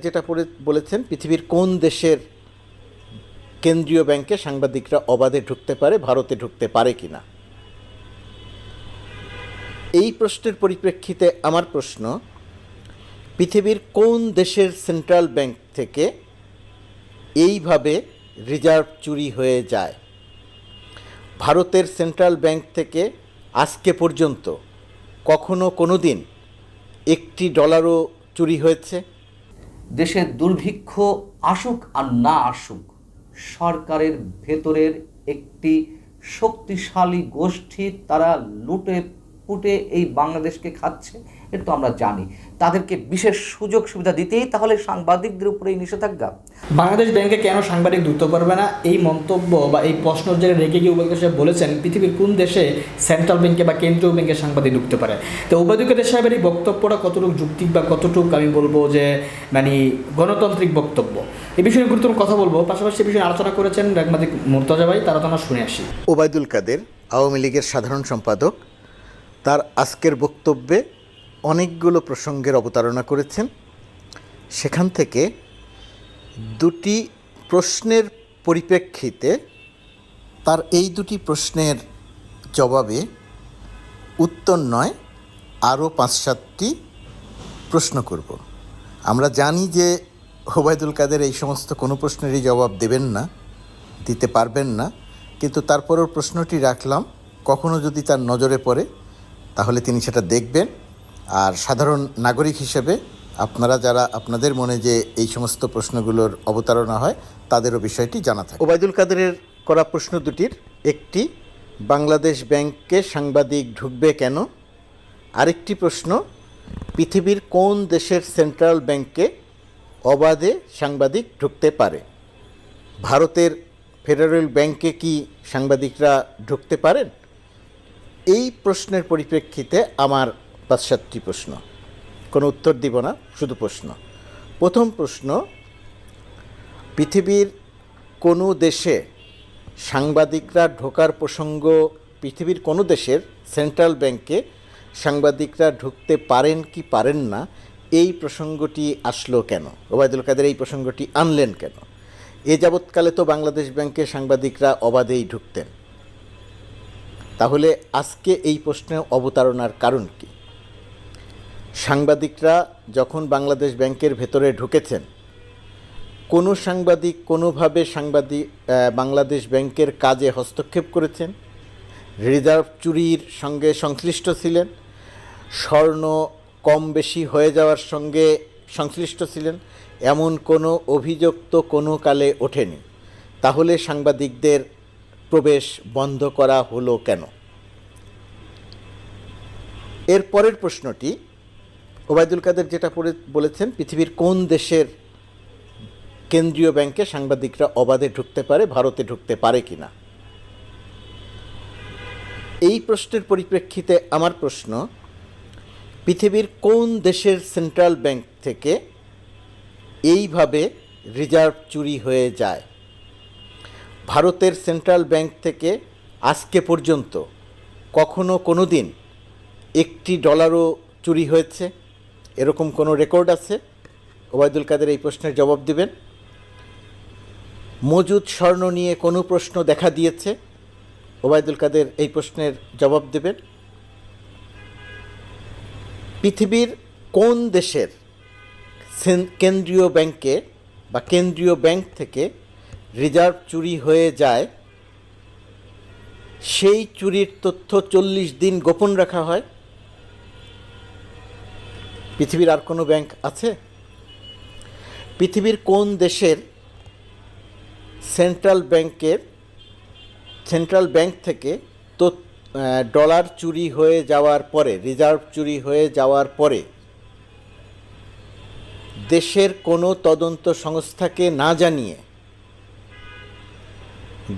যেটা বলেছেন, পৃথিবীর কোন দেশের কেন্দ্রীয় ব্যাংকে সাংবাদিকরা অবাধে ঢুকতে পারে, ভারতে ঢুকতে পারে কিনা? এই প্রশ্নের পরিপ্রেক্ষিতে আমার প্রশ্ন, পৃথিবীর কোন দেশের সেন্ট্রাল ব্যাংক থেকে এইভাবে রিজার্ভ চুরি হয়ে যায়? ভারতের সেন্ট্রাল ব্যাংক থেকে আজকে পর্যন্ত কখনো কোনো দিন একটি ডলারও চুরি হয়েছে? দেশে দুর্ভিক্ষ আসুক আর না আসুক, সরকারের ভেতরের একটি শক্তিশালী গোষ্ঠী তারা লুটে পুটে এই বাংলাদেশকে খাচ্ছে। এটা তো আমরা জানি। তাদেরকে বিশেষ সুযোগ সুবিধা দিতেই তাহলে সাংবাদিকদের উপরে এই নিষেধাজ্ঞা। বাংলাদেশ ব্যাংকে কেন সাংবাদিক ঢুকতে পারবে না? এই মন্তব্য বা এই প্রশ্ন যে রেখে গিয়ে উপাধ্যক্ষ সাহেব বলেছেন পৃথিবীর কোন দেশে সেন্ট্রাল ব্যাংকে বা কেন্দ্রীয় ব্যাংকে সাংবাদিক ঢুকতে পারে? তো উপাধ্যক্ষ সাহেবের এই বক্তব্যটা কতটুকু যুক্তিক বা কতটুকু আমি বলব যে মানে গণতান্ত্রিক বক্তব্য? এই বিষয়ে গুরুত্বপূর্ণ কথা বলব। পাশাপাশি এই বিষয়ে আলোচনা করেছেন রাগমাদিক মুর্তজা ভাই তারা তো আমরা শুনে আসি। ওবায়দুল কাদের আওয়ামী লীগের সাধারণ সম্পাদক তার আজকের বক্তব্যে অনেকগুলো প্রসঙ্গের অবতারণা করেছেন। সেখান থেকে দুটি প্রশ্নের পরিপ্রেক্ষিতে তার এই দুটি প্রশ্নের জবাবে উত্তর নয়, আরও পাঁচ সাতটি প্রশ্ন করব। আমরা জানি যে ওবায়দুল কাদের এই সমস্ত কোনো প্রশ্নেরই জবাব দেবেন না, দিতে পারবেন না, কিন্তু তারপরও প্রশ্নটি রাখলাম, কখনো যদি তার নজরে পড়ে, তাহলে তিনি সেটা দেখবেন। আর সাধারণ নাগরিক হিসেবে আপনারা যারা আপনাদের মনে যে এই সমস্ত প্রশ্নগুলোর অবতারণা হয়, তাদেরও বিষয়টি জানা থাকে। ওবায়দুল কাদেরের করা প্রশ্ন দুটির, একটি, বাংলাদেশ ব্যাংকে সাংবাদিক ঢুকবে কেন? আরেকটি প্রশ্ন, পৃথিবীর কোন দেশের সেন্ট্রাল ব্যাংকে অবাধে সাংবাদিক ঢুকতে পারে? ভারতের ফেডারেল ব্যাংকে কি সাংবাদিকরা ঢুকতে পারেন? এই প্রশ্নের পরিপ্রেক্ষিতে আমার পাঁচ সাতটি প্রশ্ন। কোনো উত্তর দিব না, শুধু প্রশ্ন। প্রথম প্রশ্ন, পৃথিবীর কোনো দেশে সাংবাদিকরা ঢোকার প্রসঙ্গ, পৃথিবীর কোনো দেশের সেন্ট্রাল ব্যাংকে সাংবাদিকরা ঢুকতে পারেন কি পারেন না, এই প্রসঙ্গটি আসলো কেন? ওবায়দুল কাদের এই প্রসঙ্গটি আনলেন কেন? এ যাবৎকালে তো বাংলাদেশ ব্যাংকে সাংবাদিকরা অবাধেই ঢুকতেন। তাহলে আজকে এই প্রশ্নে অবতারণার কারণ কি? সাংবাদিকরা যখন বাংলাদেশ ব্যাংকের ভেতরে ঢুকেছেন, কোনো সাংবাদিক কোনোভাবে সাংবাদিক বাংলাদেশ ব্যাংকের কাজে হস্তক্ষেপ করেছেন, রিজার্ভ চুরির সঙ্গে সংশ্লিষ্ট ছিলেন, স্বর্ণ কম বেশি হয়ে যাওয়ার সঙ্গে সংশ্লিষ্ট ছিলেন, এমন কোনো অভিযোগ তো কোনো কালে ওঠেনি। তাহলে সাংবাদিকদের প্রবেশ বন্ধ করা হলো কেন? এর পরের প্রশ্নটি ওবায়দুল কাদের যেটা বলেছেন, পৃথিবীর কোন দেশের কেন্দ্রীয় ব্যাংকে সাংবাদিকরা অবাধে ঢুকতে পারে, ভারতে ঢুকতে পারে কি না এই প্রশ্নের পরিপ্রেক্ষিতে আমার প্রশ্ন, পৃথিবীর কোন দেশের সেন্ট্রাল ব্যাংক থেকে এইভাবে রিজার্ভ চুরি হয়ে যায়? ভারতের সেন্ট্রাল ব্যাংক থেকে আজকে পর্যন্ত কখনো কোনো দিন একটি ডলারও চুরি হয়েছে? এরকম কোনো রেকর্ড আছে? ওবায়দুল কাদের এই প্রশ্নের জবাব দিবেন। মজুদ স্বর্ণ নিয়ে কোনো প্রশ্ন দেখা দিয়েছে? ওবায়দুল কাদের এই প্রশ্নের জবাব দেবেন। পৃথিবীর কোন দেশের কেন্দ্রীয় ব্যাংকে বা কেন্দ্রীয় ব্যাংক থেকে রিজার্ভ চুরি হয়ে যায়, সেই চুরির তথ্য চল্লিশ দিন গোপন রাখা হয়? পৃথিবীর আর কোনো ব্যাংক আছে? পৃথিবীর কোন দেশের সেন্ট্রাল ব্যাংকের, সেন্ট্রাল ব্যাংক থেকে তো ডলার চুরি হয়ে যাওয়ার পরে, রিজার্ভ চুরি হয়ে যাওয়ার পরে, দেশের কোনো তদন্ত সংস্থাকে না জানিয়ে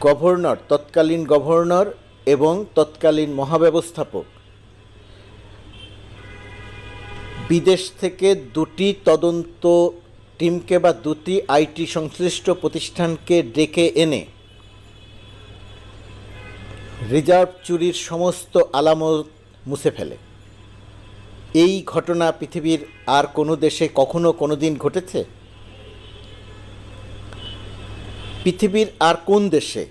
গভর্নর, তৎকালীন গভর্নর এবং তৎকালীন মহাব্যবস্থাপক বিদেশ থেকে দুটি তদন্ত টিমকে বা দুটি আইটি সংশ্লিষ্ট প্রতিষ্ঠানকে ডেকে এনে রিজার্ভ চুরির সমস্ত আলামত মুছে ফেলে। এই ঘটনা পৃথিবীর আর কোনো দেশে কখনো কোনো দিন ঘটেছে? পৃথিবীর আর কোন দেশে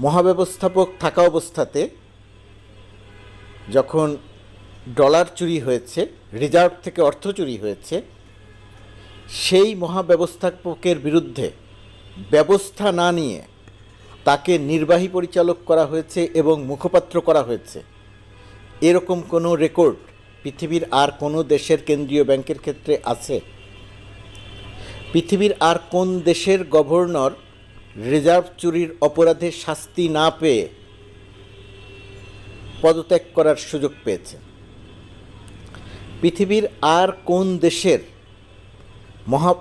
মহাব্যবস্থাপক থাকা অবস্থাতে যখন ডলার চুরি হয়েছে, রিজার্ভ থেকে অর্থ চুরি হয়েছে। সেই মহাব্যবস্থাপকের বিরুদ্ধে ব্যবস্থা না নিয়ে তাকে নির্বাহী পরিচালক করা হয়েছে এবং মুখপাত্র করা হয়েছে। এরকম কোনো রেকর্ড পৃথিবীর আর কোনো দেশের কেন্দ্রীয় ব্যাংকের ক্ষেত্রে আছে? পৃথিবীর আর কোন দেশের গভর্নর রিজার্ভ চুরির অপরাধে শাস্তি না পেয়ে পদত্যাগ করার সুযোগ পেয়েছে? পৃথিবীর আর কোন দেশের মহা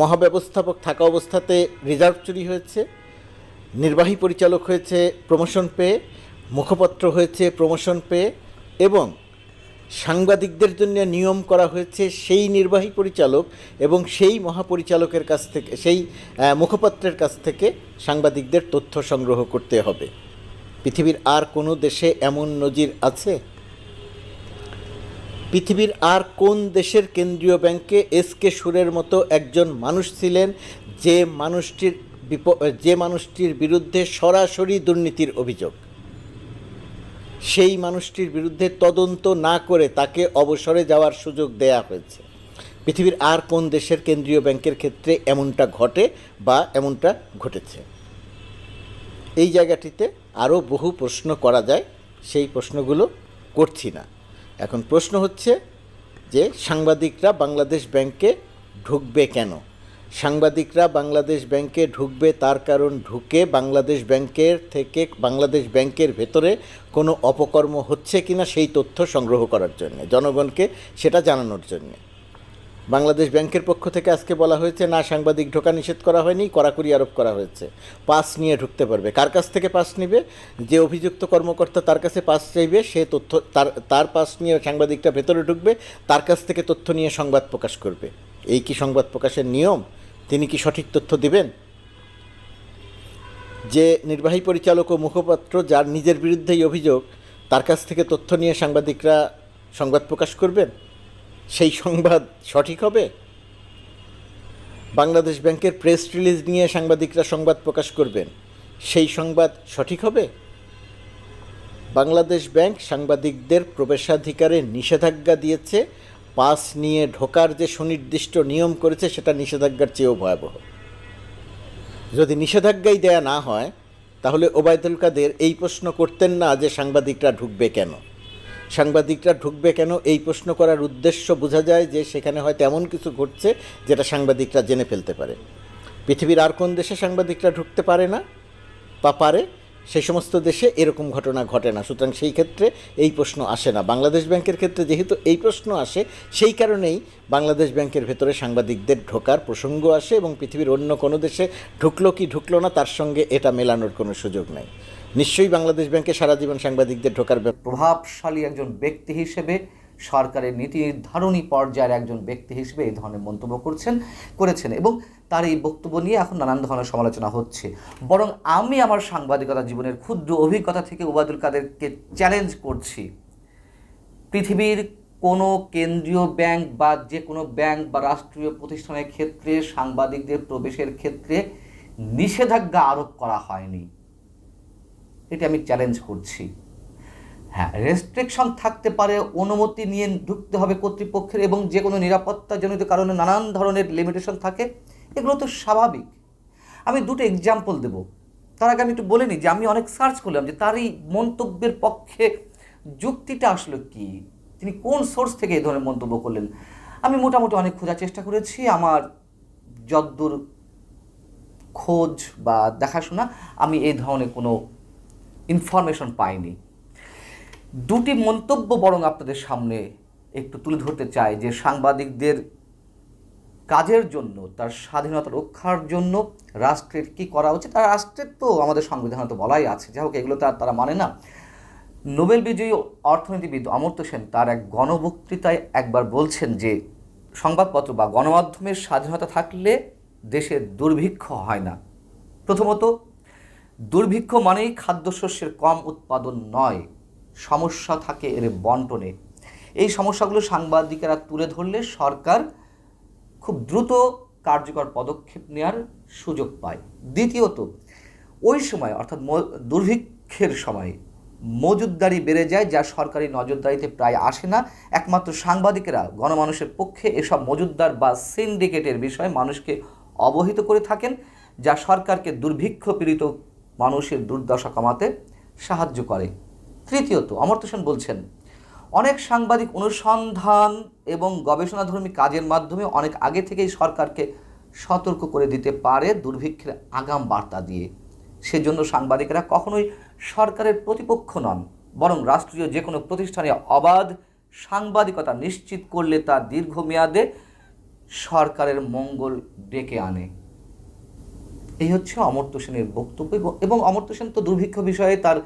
মহাব্যবস্থাপক থাকা অবস্থাতে রিজার্ভ চুরি হয়েছে? নির্বাহী পরিচালক হয়েছে, প্রমোশন পেয়ে, মুখপত্র হয়েছে, প্রমোশন পেয়ে, এবং সাংবাদিকদের জন্য নিয়ম করা হয়েছে সেই নির্বাহী পরিচালক এবং সেই মহাপরিচালকের কাছ থেকে, সেই মুখপাত্রের কাছ থেকে সাংবাদিকদের তথ্য সংগ্রহ করতে হবে। পৃথিবীর আর কোনো দেশে এমন নজির আছে? পৃথিবীর আর কোন দেশের কেন্দ্রীয় ব্যাংকে এস কে সুরের মতো একজন মানুষ ছিলেন যে মানুষটির বিপ, যে মানুষটির বিরুদ্ধে সরাসরি দুর্নীতির অভিযোগ? সেই মানুষটির বিরুদ্ধে তদন্ত না করে তাকে অবসরে যাওয়ার সুযোগ দেয়া হয়েছে। পৃথিবীর আর কোন দেশের কেন্দ্রীয় ব্যাংকের ক্ষেত্রে এমনটা ঘটে বা এমনটা ঘটেছে? এই জায়গাটিতে আরও বহু প্রশ্ন করা যায়, সেই প্রশ্নগুলো করছি না। এখন প্রশ্ন হচ্ছে যে সাংবাদিকরা বাংলাদেশ ব্যাংকে ঢুকবে কেন? সাংবাদিকরা বাংলাদেশ ব্যাংকে ঢুকবে তার কারণ ঢুকে বাংলাদেশ ব্যাংকের থেকে বাংলাদেশ ব্যাংকের ভেতরে কোনো অপকর্ম হচ্ছে কিনা সেই তথ্য সংগ্রহ করার জন্য, জনগণকে সেটা জানানোর জন্যে। বাংলাদেশ ব্যাংকের পক্ষ থেকে আজকে বলা হয়েছে, না, সাংবাদিক ঢোকা নিষেধ করা হয়নি, কড়াকড়ি আরোপ করা হয়েছে। পাস নিয়ে ঢুকতে পারবে। কার কাছ থেকে পাস নিবে? যে অভিযুক্ত কর্মকর্তা তার কাছে পাস চাইবে, সে তথ্য, তার তার পাস নিয়ে সাংবাদিকটা ভেতরে ঢুকবে, তার কাছ থেকে তথ্য নিয়ে সংবাদ প্রকাশ করবে। এই কি সংবাদ প্রকাশের নিয়ম? তিনি কি সঠিক তথ্য দিবেন? যে নির্বাহী পরিচালক ও মুখপাত্র যার নিজের বিরুদ্ধেই অভিযোগ, তার কাছ থেকে তথ্য নিয়ে সাংবাদিকরা সংবাদ প্রকাশ করবেন? সেই সংবাদ সঠিক হবে? বাংলাদেশ ব্যাংকের প্রেস রিলিজ নিয়ে সাংবাদিকরা সংবাদ প্রকাশ করবেন। সেই সংবাদ সঠিক হবে? বাংলাদেশ ব্যাংক সাংবাদিকদের প্রবেশাধিকারে নিষেধাজ্ঞা দিয়েছে। পাস নিয়ে ঢোকার যে সুনির্দিষ্ট নিয়ম করেছে, সেটা নিষেধাজ্ঞার চেয়েও ভয়াবহ। যদি নিষেধাজ্ঞাই দেয়া না হয়, তাহলে ওবায়দুল কাদের এই প্রশ্ন করতেন না যে সাংবাদিকরা ঢুকবে কেন? সাংবাদিকরা ঢুকবে কেন? এই প্রশ্ন করার উদ্দেশ্য বোঝা যায় যে সেখানে হয়তো এমন কিছু ঘটছে যেটা সাংবাদিকরা জেনে ফেলতে পারে। পৃথিবীর আর কোন দেশে সাংবাদিকরা ঢুকতে পারে না বা পারে? সেই সমস্ত দেশে এরকম ঘটনা ঘটে না। সুতরাং সেই ক্ষেত্রে এই প্রশ্ন আসে না। বাংলাদেশ ব্যাংকের ক্ষেত্রে যেহেতু এই প্রশ্ন আসে, সেই কারণেই বাংলাদেশ ব্যাংকের ভেতরে সাংবাদিকদের ঢোকার প্রসঙ্গ আসে এবং পৃথিবীর অন্য কোনো দেশে ঢুকলো কি ঢুকলো না, তার সঙ্গে এটা মেলানোর কোনো সুযোগ নাই। নিশ্চয়ই বাংলাদেশ ব্যাংকে সারা জীবন সাংবাদিকদের ঢোকার প্রভাবশালী একজন ব্যক্তি হিসেবে সরকারের নীতি নির্ধারণী পর্যায়ের একজন ব্যক্তি হিসেবে এই ধরনের মন্তব্য করছেন, করেছেন এবং তার এই বক্তব্য নিয়ে এখন নানান ধরনের সমালোচনা হচ্ছে। বরং আমি আমার সাংবাদিকতা জীবনের ক্ষুদ্র অভিজ্ঞতা থেকে ওবায়দুল কাদেরকে চ্যালেঞ্জ করছি। পৃথিবীর কোনো কেন্দ্রীয় ব্যাংক বা যে কোনো ব্যাংক বা রাষ্ট্রীয় প্রতিষ্ঠানের ক্ষেত্রে সাংবাদিকদের প্রবেশের ক্ষেত্রে নিষেধাজ্ঞা আরোপ করা হয়নি। এটি আমি চ্যালেঞ্জ করছি। হ্যাঁ রেস্ট্রিকশন থাকতে পারে, অনুমতি নিয়ে ঢুকতে হবে কর্তৃপক্ষের এবং যে কোনো নিরাপত্তাজনিত কারণে নানান ধরনের লিমিটেশন থাকে, এগুলো তো স্বাভাবিক। আমি দুটো এক্সাম্পল দেব। তার আগে আমি একটু বলে নিই যে আমি অনেক সার্চ করলাম যে তার এই মন্তব্যের পক্ষে যুক্তিটা আসলো কি? তিনি কোন সোর্স থেকে এই ধরনের মন্তব্য করলেন? আমি মোটামুটি অনেক খোঁজার চেষ্টা করেছি। আমার যদ্দূর খোঁজ বা দেখাশোনা, আমি এই ধরনের কোনো ইনফরমেশন পাইনি। দুটি মন্তব্য বরং আপনাদের সামনে একটু তুলে ধরতে চাই যে সাংবাদিকদের কাজের জন্য, তার স্বাধীনতা রক্ষার জন্য রাষ্ট্রের কি করা উচিত? আর রাষ্ট্রের তো আমাদের সংবিধানে তো বলাই আছে। যাই হোক, এগুলো তো আর তারা মানে না। নোবেল বিজয়ী অর্থনীতিবিদ অমর্ত্য সেন তার এক গণবক্তৃতায় একবার বলছেন যে, সংবাদপত্র বা গণমাধ্যমের স্বাধীনতা থাকলে দেশের দুর্ভিক্ষ হয় না। প্রথমত দুর্ভিক্ষ মানেই খাদ্যশস্যের কম উৎপাদন নয়, সমস্যা থাকে এর বন্টনে। এই সমস্যাগুলো সাংবাদিকেরা তুলে ধরলে সরকার খুব দ্রুত কার্যকর পদক্ষেপ নেওয়ার সুযোগ পায়। দ্বিতীয়ত, ওই সময়, অর্থাৎ দুর্ভিক্ষের সময় মজুদদারি বেড়ে যায়, যা সরকারি নজরদারিতে প্রায় আসে না। একমাত্র সাংবাদিকেরা, গণমানুষের পক্ষে এসব মজুদদার বা সিন্ডিকেটের বিষয়ে মানুষকে অবহিত করে থাকেন, যা সরকারকে দুর্ভিক্ষ পীড়িত মানুষের দুর্দশা কমাতে সাহায্য করে। তৃতীয়ত, অমর্ত্য সেন বলছেন, অনেক সাংবাদিক অনুসন্ধান এবং গবেষণাধর্মী কাজের মাধ্যমে অনেক আগে থেকেই সরকারকে সতর্ক করে দিতে পারে দুর্ভিক্ষের আগাম বার্তা দিয়ে। সেজন্য সাংবাদিকেরা কখনোই সরকারের প্রতিপক্ষ নন, বরং রাষ্ট্রীয় যে কোনো প্রতিষ্ঠানে অবাধ সাংবাদিকতা নিশ্চিত করলে তা দীর্ঘমেয়াদে সরকারের মঙ্গল ডেকে আনে। এই হচ্ছে অমর্ত্য সেনের বক্তব্য এবং- অমর্ত্য সেন তো দুর্ভিক্ষ বিষয়ে তার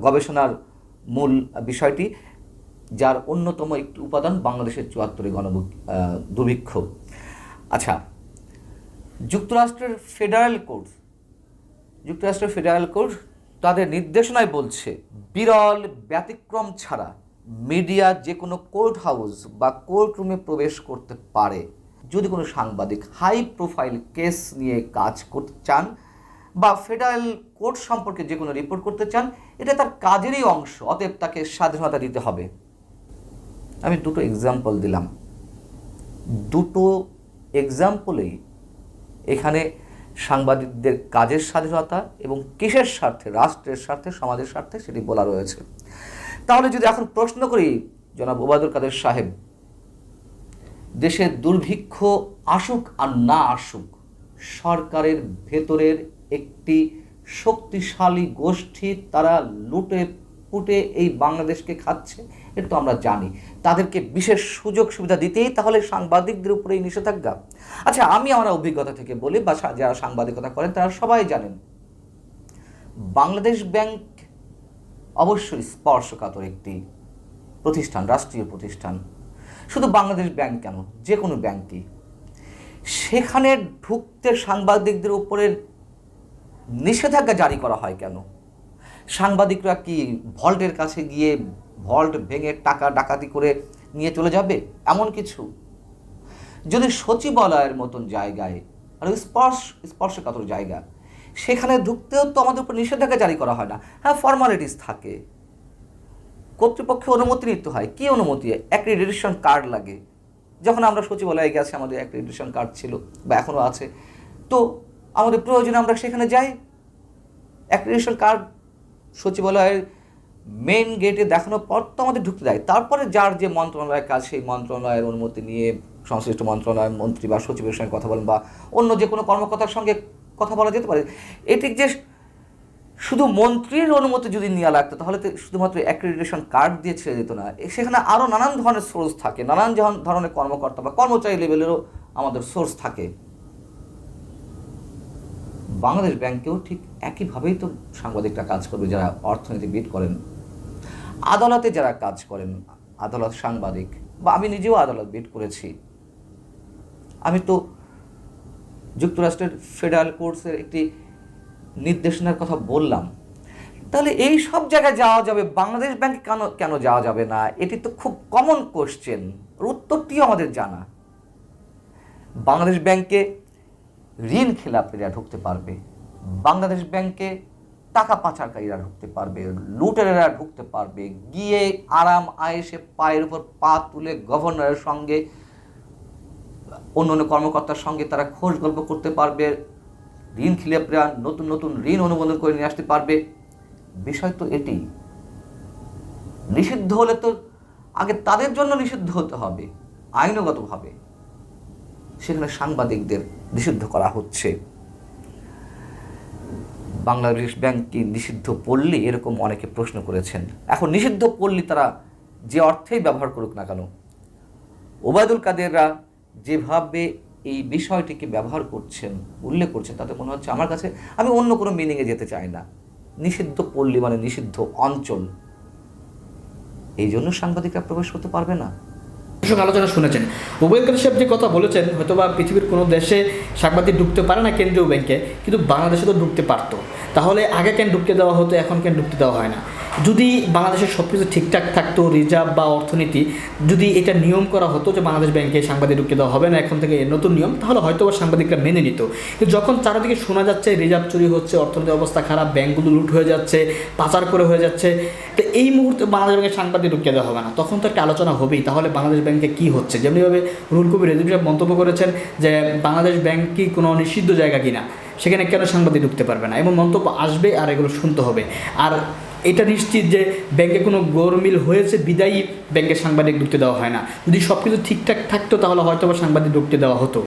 গবেষণার মূল বিষয়টি, যার অন্যতম একটি উপাদান বাংলাদেশের চুয়াত্তরে গণ দুর্ভিক্ষ। আচ্ছা যুক্তরাষ্ট্রের ফেডারেল কোর্ট যুক্তরাষ্ট্রের ফেডারেল কোর্ট তাদের নির্দেশনায় বলছে, বিরল ব্যতিক্রম ছাড়া মিডিয়া যে কোনো কোর্ট হাউস বা কোর্ট রুমে প্রবেশ করতে পারে। যদি কোনো সাংবাদিক হাই প্রোফাইল কেস নিয়ে কাজ করতে চান বা ফেডারেল কোর্ট সম্পর্কে যে কোনো রিপোর্ট করতে চান, এটা তার কাজেরই অংশ, অতএব তাকে স্বাধীনতা দিতে হবে। আমি দুটো এক্সাম্পল দিলাম। দুটো এক্সাম্পলেই এখানে সাংবাদিকদের কাজের স্বাধীনতা এবং কিসের স্বার্থে, রাষ্ট্রের স্বার্থে, সমাজের স্বার্থে সেটি বলা রয়েছে। তাহলে যদি এখন প্রশ্ন করি, জনাব ওবায়দুল কাদের সাহেব দেশের দুর্ভিক্ষ আসুক আর না আসুক, সরকারের ভেতরের একটি শক্তিশালী গোষ্ঠী তারা লুটে পুটে এই বাংলাদেশকে খাচ্ছে, এটা তো আমরা জানি। তাদেরকে বিশেষ সুযোগ সুবিধা দিতেই তাহলে সাংবাদিকদের উপরে এই নিষেধাজ্ঞা। আচ্ছা আমি আমার অভিজ্ঞতা থেকে বলি, বা যারা সাংবাদিকতা করেন তারা সবাই জানেন, বাংলাদেশ ব্যাংক অবশ্যই স্পর্শকাতর একটি প্রতিষ্ঠান, রাষ্ট্রীয় প্রতিষ্ঠান। শুধু বাংলাদেশ ব্যাংক কেন? যে কোনো ব্যাংকই। সেখানে ঢুকতে সাংবাদিকদের উপরে নিষেধাজ্ঞা জারি করা হয় কেন? সাংবাদিকরা কি ভল্টের কাছে গিয়ে ভল্ট ভেঙে টাকা ডাকাতি করে নিয়ে চলে যাবে? এমন কিছু? যদি সচিবালয়ের মতন জায়গায়, আর স্পর্শ, স্পর্শকাতর জায়গা, সেখানে ঢুকতেও তো আমাদের উপর নিষেধাজ্ঞা জারি করা হয় না। হ্যাঁ ফর্মালিটিস থাকে। কর্তৃপক্ষের অনুমতি নিতে হয়। কি অনুমতি? অ্যাক্রিডিটেশন কার্ড লাগে। যখন আমরা সচিবালয়ে গেছি, আমাদের অ্যাক্রিডিটেশন কার্ড ছিল বা এখনও আছে। তো আমাদের প্রয়োজনে আমরা সেখানে যাই। অ্যাক্রিডিটেশন কার্ড সচিবালয়ের মেন গেটে দেখানোর পর তো আমাদের ঢুকতে দেয়। তারপরে যার যে মন্ত্রণালয়ের কাজ, সেই মন্ত্রণালয়ের অনুমতি নিয়ে সংশ্লিষ্ট মন্ত্রণালয়ের মন্ত্রী বা সচিবের সঙ্গে কথা বলেন বা অন্য যে কোনো কর্মকর্তার সঙ্গে কথা বলা যেতে পারে। এটি যে শুধু মন্ত্রীর অনুমতি যদি নেওয়া লাগতো, তাহলে তো শুধুমাত্র অ্যাক্রেডিটেশন কার্ড দিয়ে ছেড়ে যেত না। সেখানে আরও নানান ধরনের সোর্স থাকে, নানান ধরন- ধরনের কর্মকর্তা বা কর্মচারী লেভেলেরও আমাদের সোর্স থাকে। বাংলাদেশ ব্যাংকেও ঠিক একইভাবেই তো সাংবাদিকরা কাজ করবে, যারা অর্থনীতিবিদ করেন। আদালতে যারা কাজ করেন, আদালত সাংবাদিক, বা আমি নিজেও আদালত বিট করেছি। আমি তো যুক্তরাষ্ট্রের ফেডারেল কোর্টসের একটি নির্দেশনার কথা বললাম, তাহলে এই সব জায়গায় যাওয়া যাবে, বাংলাদেশ ব্যাংকে কেন কেন যাওয়া যাবে না? এটি তো খুব কমন কোশ্চেন উত্তরটিও আমাদের জানা। বাংলাদেশ ব্যাংকে ঋণ খেলাপিরা ঢুকতে পারবে, বাংলাদেশ ব্যাংকে টাকা পাচারকারীরা ঢুকতে পারবে, লুটেরেরা ঢুকতে পারবে, গিয়ে আরাম আয়েসে পায়ের উপর পা তুলে গভর্নরের সঙ্গে অন্য অন্য কর্মকর্তার সঙ্গে তারা খোঁজ গল্প করতে পারবে ঋণ খিলাপিরা নতুন নতুন ঋণ অনুমোদন করে নিয়ে আসতে পারবে। বিষয় তো এটি। নিষিদ্ধ হলে তো আগে তাদের জন্য নিষিদ্ধ হতে হবে, আইনগতভাবে। সেখানে সাংবাদিকদের নিষিদ্ধ করা হচ্ছে। বাংলাদেশ ব্যাংক কি নিষিদ্ধ পল্লী এরকম অনেকে প্রশ্ন করেছেন। এখন নিষিদ্ধ পল্লী তারা যে অর্থেই ব্যবহার করুক না কেন? ওবায়দুল কাদেররা যেভাবে এই বিষয়টিকে ব্যবহার করছেন, উল্লেখ করছেন, তাতে মনে হচ্ছে আমার কাছে আমি অন্য কোনো মিনিংয়ে যেতে চাই না। নিষিদ্ধ পল্লী মানে নিষিদ্ধ অঞ্চল। এই জন্য সাংবাদিকরা প্রবেশ করতে পারবে না। আলোচনা শুনেছেন। কাদের সাহেব যে কথা বলেছেন হয়তো বা পৃথিবীর কোনো দেশে সাংবাদিক ঢুকতে পারে না কেন্দ্রীয় ব্যাংকে, কিন্তু বাংলাদেশে তো ঢুকতে পারতো। তাহলে আগে কেন ঢুকতে দেওয়া হতো, এখন কেন ঢুকতে দেওয়া হয় না? যদি বাংলাদেশের সব কিছু ঠিকঠাক থাকতো রিজার্ভ বা অর্থনীতি, যদি এটা নিয়ম করা হতো যে বাংলাদেশ ব্যাংকে সাংবাদিক ঢুকতে দেওয়া হবে না, এখন থেকে নতুন নিয়ম, তাহলে হয়তো বা সাংবাদিকরা মেনে নিত। যখন চারিদিকে শোনা যাচ্ছে রিজার্ভ চুরি হচ্ছে, অর্থনৈতিক অবস্থা খারাপ, ব্যাংকগুলো লুট হয়ে যাচ্ছে, পাচার করে হয়ে যাচ্ছে, তো এই মুহূর্তে বাংলাদেশ ব্যাংকে সাংবাদিক ঢুকতে দেওয়া হবে না। তখন তো একটা আলোচনা হবেই, তাহলে বাংলাদেশ ব্যাংকে কি হচ্ছে? যেমনিভাবে রুল কবির রেজুল সাহেব মন্তব্য করেছেন যে বাংলাদেশ ব্যাংক কি কোনো নিষিদ্ধ জায়গা কিনা? সেখানে কেন সাংবাদিক ঢুকতে পারবে না? এবং মন্তব্য আসবে আর এগুলো শুনতে হবে। আর এটা নিশ্চিত যে ব্যাংকে কোনো গোরমিল হয়েছে, বিদায়ী ব্যাংকে সাংবাদিক ঢুকতে দেওয়া হয় না। যদি সব কিছু ঠিকঠাক থাকতো, তাহলে হয়তো বা সাংবাদিক ঢুকতে দেওয়া হতো।